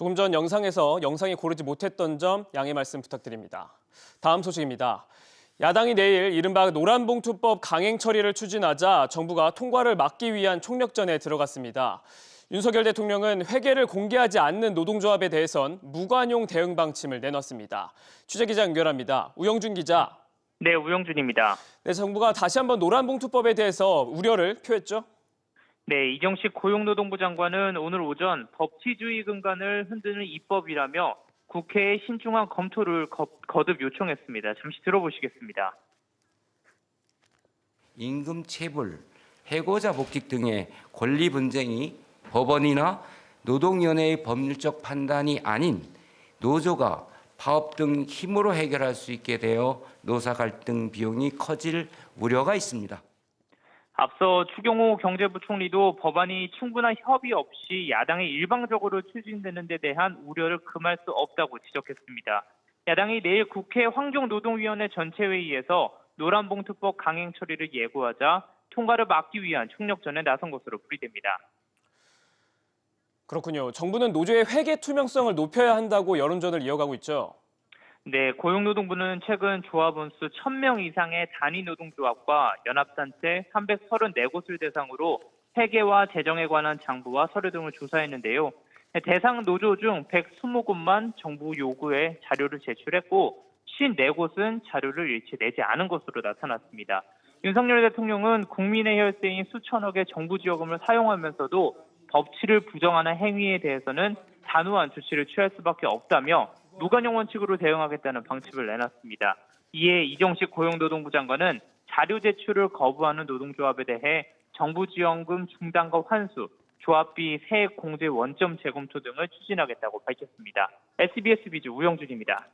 조금 전 영상에서 영상이 고르지 못했던 점 양해 말씀 부탁드립니다. 다음 소식입니다. 야당이 내일 이른바 노란봉투법 강행 처리를 추진하자 정부가 통과를 막기 위한 총력전에 들어갔습니다. 윤석열 대통령은 회계를 공개하지 않는 노동조합에 대해선 무관용 대응 방침을 내놨습니다. 취재기자 연결합니다. 우영준 기자. 네, 우영준입니다. 네, 정부가 다시 한번 노란봉투법에 대해서 우려를 표했죠. 네, 이정식 고용노동부 장관은 오늘 오전 법치주의 근간을 흔드는 입법이라며 국회에 신중한 검토를 거, 거듭 요청했습니다. 잠시 들어보시겠습니다. 임금 체불, 해고자 복직 등의 권리 분쟁이 법원이나 노동위원회의 법률적 판단이 아닌 노조가 파업 등 힘으로 해결할 수 있게 되어 노사 갈등 비용이 커질 우려가 있습니다. 앞서 추경호 경제부총리도 법안이 충분한 협의 없이 야당에 일방적으로 추진되는 데 대한 우려를 금할 수 없다고 지적했습니다. 야당이 내일 국회 환경노동위원회 전체회의에서 노란봉투법 강행 처리를 예고하자 통과를 막기 위한 총력전에 나선 것으로 풀이됩니다. 그렇군요. 정부는 노조의 회계 투명성을 높여야 한다고 여론전을 이어가고 있죠. 네, 고용노동부는 최근 조합원 수 1000명 이상의 단위 노동조합과 연합단체 334곳을 대상으로 회계와 재정에 관한 장부와 서류 등을 조사했는데요. 대상 노조 중 120곳만 정부 요구에 자료를 제출했고 54곳은 자료를 일체 내지 않은 것으로 나타났습니다. 윤석열 대통령은 국민의 혈세인 수천억의 정부 지원금을 사용하면서도 법치를 부정하는 행위에 대해서는 단호한 조치를 취할 수밖에 없다며 무관용 원칙으로 대응하겠다는 방침을 내놨습니다. 이에 이정식 고용노동부 장관은 자료 제출을 거부하는 노동조합에 대해 정부 지원금 중단과 환수, 조합비 세액 공제 원점 재검토 등을 추진하겠다고 밝혔습니다. SBS 비즈 우영준입니다.